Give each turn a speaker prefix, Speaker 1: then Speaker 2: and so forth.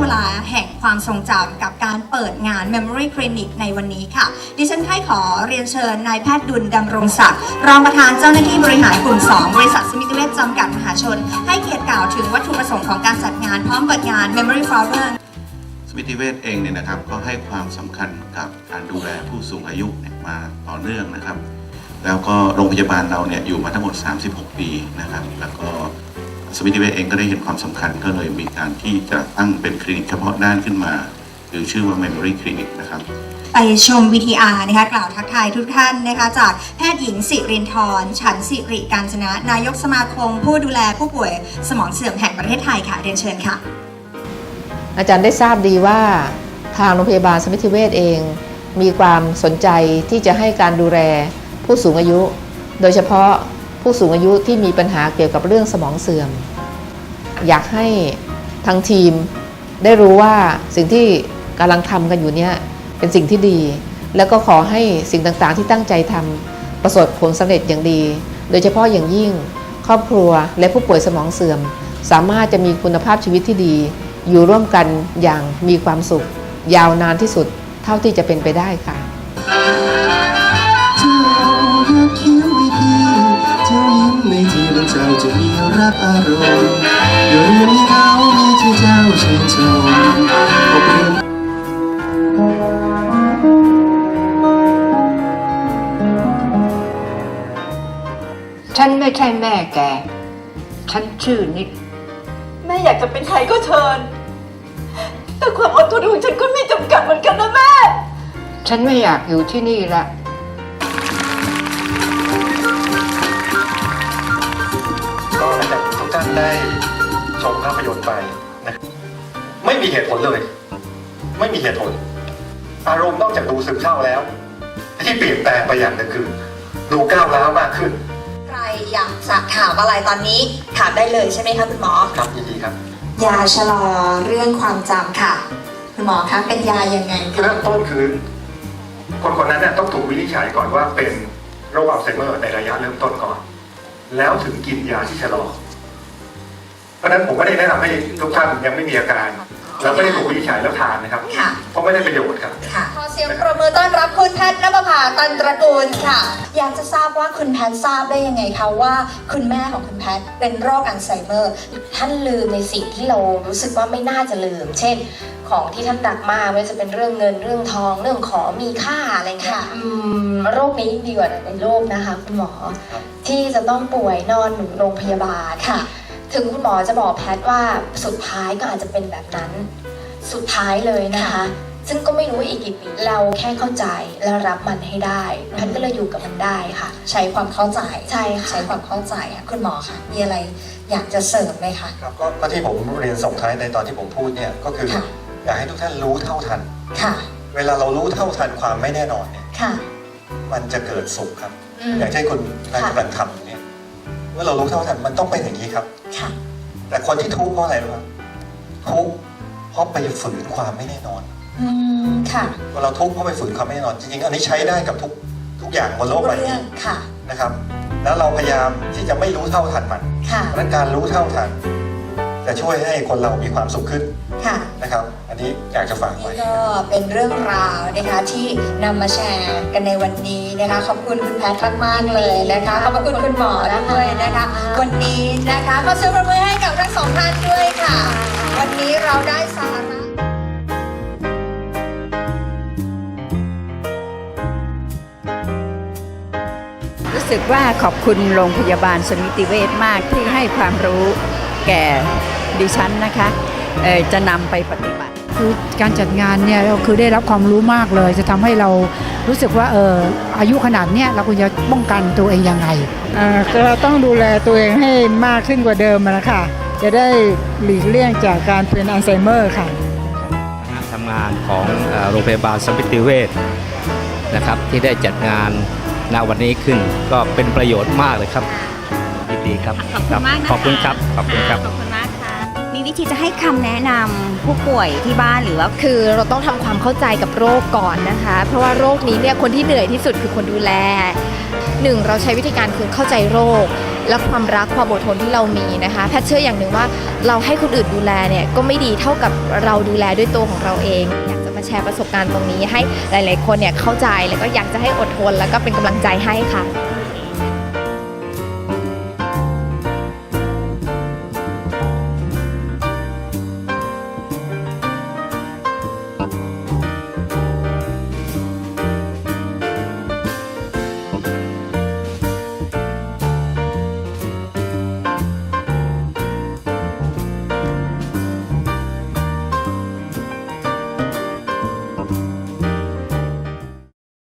Speaker 1: เวลาแห่งความทรงจำกับการเปิดงาน Memory Clinic ในวันนี้ค่ะ ดิฉันให้ขอเรียนเชิญนายแพทย์ดุลดำรงศักดิ์รองประธานเจ้าหน้าที่บริหารกลุ่ม 2 บริษัทสมิติเวชจำกัดมหาชน ให้เกียรติกล่าวถึงวัตถุประสงค์ของการจัดงานพร้อมเปิดงาน Memory Flower
Speaker 2: สมิติเวชเองเนี่ยนะครับก็ให้ความสำคัญกับการดูแลผู้สูงอายุมาต่อเนื่องนะครับ แล้วก็โรงพยาบาลเราเนี่ยอยู่มาทั้งหมด 36 ปีนะครับ แล้วก็ สมิติเวชเองก็ได้เห็นความสำคัญก็เลยมีการที่จะตั้งเป็นคลินิกเฉพาะด้านขึ้นมาหรือชื่อว่า Memory Clinic นะครับ
Speaker 1: ไปชม VTR นะคะกล่าวทักทายทุกท่านนะคะจากแพทย์หญิงสิรินทร์ฉันสิริการจนะ นายกสมาคม ผู้ดูแลผู้ป่วยสมองเสื่อมแห่งประเทศไทยค่ะเรียนเชิญค่ะ
Speaker 3: อาจารย์ได้ทราบดีว่าทางโรงพยาบาลสมิติเวชเอง มีความสนใจที่จะให้การดูแลผู้สูงอายุ โดยเฉพาะ ผู้สูงอายุที่มีปัญหาเกี่ยวกับเรื่องสมองเสื่อม อยากให้ทางทีมได้รู้ว่าสิ่งที่กำลังทำกันอยู่เนี่ยเป็นสิ่งที่ดี แล้วก็ขอให้สิ่งต่างๆ ที่ตั้งใจทำประสบผลสำเร็จอย่างดี โดยเฉพาะอย่างยิ่งครอบครัวและผู้ป่วยสมองเสื่อม สามารถจะมีคุณภาพชีวิตที่ดี อยู่ร่วมกันอย่างมีความสุข ยาวนานที่สุดเท่าที่จะเป็นไปได้ค่ะ
Speaker 4: เจ้ายิ้มในที่มันเจ้าจะมีรักอารมณ์โดยยังมีเรามีที่เจ้าชื่นชมอบรม
Speaker 5: ฉันไม่ใช่แม่แก ฉันชื่อนิด
Speaker 6: แม่อยากจะเป็นใครก็เชิญ แต่ความอดทนของฉันก็มีจำกัดเหมือนกันนะแม่
Speaker 5: ฉันไม่อยากอยู่ที่นี่ละ
Speaker 7: ได้ชมภาพยนตร์ไปนะครับไม่มีเหตุผลเลย ไม่มีเหตุผล อารมณ์นอกจากดูซึมเศร้าแล้ว ที่เปลี่ยนแปลงไปอย่างหนึงคือ ดูก้าวร้าวมากขึ้น
Speaker 1: ใครอยากจะถามอะไรตอนนี้ถามได้เลยใช่ไหมคะคุณหมอ
Speaker 7: ครับยินดีครับ
Speaker 1: ยาชะลอเรื่องความจำค่ะ คุณหมอคะเป็นยายังไงคะ
Speaker 7: เริ่มต้นคือ คนคนนั้นเนี่ยต้องถูกวินิจฉัยก่อนว่าเป็นโรคอัลไซเมอร์ในระยะเริ่มต้นก่อน แล้วถึงกินยาที่ชะลอ เพราะฉะนั้นผมไม่ได้แนะนำให้ทุกท่านยังไม่มีอาการ แล้วไม่ได้ถูกวินิจฉัยแล้วทานนะครับ
Speaker 1: ค่ะ
Speaker 7: เพราะไม่ได้ประโยชน์ครับ
Speaker 1: ค่ะ ขอเสียงปรบมือต้อนรับคุณแพทย์นภพาตันตระกูลค่ะ อยากจะทราบว่าคุณแพทย์ทราบได้ยังไงคะว่า คุณแม่ของคุณแพทย์เป็นโรคอัลไซเมอร์
Speaker 8: ท่านลืมในสิ่งที่เรารู้สึกว่าไม่น่าจะลืม เช่น ของที่ท่านรักมากไม่ว่าจะเป็นเรื่องเงินเรื่องทองเรื่องของมีค่าอะไรเงี้ย
Speaker 1: ค่ะ
Speaker 8: อืมโรคนี้ดีกว่าในโรคนะคะ คุณหมอ ที่จะต้องป่วยนอนอยู่โรงพยาบาล
Speaker 1: ค่ะ
Speaker 8: ถึงคุณหมอจะบอกแพทย์ว่าสุดท้ายก็อาจจะเป็นแบบนั้น สุดท้ายเลยนะคะ ซึ่งก็ไม่รู้ว่าอีกกี่ปีเราแค่เข้าใจและรับมันให้ได้แพทย์ก็เลยอยู่กับมันได้ค่ะ
Speaker 1: ใช้ความเข้าใจ
Speaker 8: ใช่ค่ะ
Speaker 1: ใช้ความเข้าใจค่ะคุณหมอคะมีอะไรอยากจะเสริมไหมคะ
Speaker 7: ครับก็ก็ที่ผมเรียนส่งท้ายในตอนที่ผมพูดเนี่ยก็คือ
Speaker 1: ค่ะ
Speaker 7: อยากให้ทุกท่านรู้เท่าทัน
Speaker 1: ค่ะ
Speaker 7: เวลาเรารู้เท่าทันความไม่แน่นอนเนี่ย
Speaker 1: ค่ะ
Speaker 7: มันจะเกิดสุขครับ
Speaker 1: อืม
Speaker 7: อย่างเช่นคุณนั่น
Speaker 1: ค่ะ
Speaker 7: กำลังทำเนี่ยเมื่อเรารู้เท่าทันมันต้องเป็นอย่างนี้ครับ
Speaker 1: ค่ะ
Speaker 7: แต่คนที่ทุกข์เพราะอะไรรู้ไหมทุกข์เพราะไปฝืนความไม่แน่นอน
Speaker 1: อืมค่ะ
Speaker 7: เวลาเราทุกข์เพราะไปฝืนความไม่แน่นอน จริงๆ อันนี้ใช้ได้กับทุกทุกอย่างบนโลกใบ
Speaker 1: เรื่
Speaker 7: นี้
Speaker 1: องค่ะ
Speaker 7: นะครับ แล้วเราพยายามที่จะไม่รู้เท่าทันมัน
Speaker 1: ค่ะ
Speaker 7: เพราะฉะนั้นการรู้เท่าทัน จะช่วยให้คนเรามีความสุขขึ้น
Speaker 1: ค่ะ
Speaker 7: นะครับ อันนี้อยากจะฝากไว้
Speaker 1: นี่ก็เป็นเรื่องราวนะคะที่นำมาแชร์กันในวันนี้นะคะขอบคุณคุณแพทย์มากๆเลยนะคะขอบคุณคุณหมอด้วยนะคะ วันนี้นะคะขอเสียงปรบมือให้กับทั้งสองท่านด้วยค่ะ วันนี้เราได้สาระ
Speaker 5: รู้สึกว่าขอบคุณโรงพยาบาลสมิติเวชมากที่ให้ความรู้แก่ดิฉันนะคะเอ่อจะนำไปปฏิบัติ
Speaker 9: คือการจัดงานเนี่ยเราคือได้รับความรู้มากเลย จะทำให้เรารู้สึกว่าเอออายุขนาดเนี้ยเราควรจะป้องกันตัวเองยังไง
Speaker 10: อ่าก็เราต้องดูแลตัวเองให้มากขึ้นกว่าเดิมนะคะจะได้หลีกเลี่ยงจากการเป็นอัลไซเมอร์ค่ะ
Speaker 11: การทำงานของเอ่อโรงพยาบาลสมิติเวชนะครับที่ได้จัดงานณวันนี้ขึ้นก็เป็นประโยชน์มากเลยครับยินดีครับ
Speaker 12: ขอบคุณมากนะคะ
Speaker 11: ขอบคุณครับขอบคุณครับ
Speaker 12: ขอบคุณมากค่ะมี วิธีจะให้คำแนะนำผู้ป่วยที่บ้านหรือว่า
Speaker 8: คือเราต้องทำความเข้าใจกับโรคก่อนนะคะ เพราะว่าโรคนี้เนี่ยคนที่เหนื่อยที่สุดคือคนดูแลหนึ่งเราใช้วิธีการคือเข้าใจโรค และความรักความอดทนที่เรามีนะคะแพทย์เชื่ออย่างหนึ่งว่าเราให้คนอื่นดูแลเนี่ยก็ไม่ดีเท่ากับเราดูแลด้วยตัวของเราเอง อยากจะมาแชร์ประสบการณ์ตรงนี้ให้หลาย ๆ คนเนี่ยเข้าใจแล้วก็อยากจะให้อดทนแล้วก็เป็นกำลังใจให้ค่ะ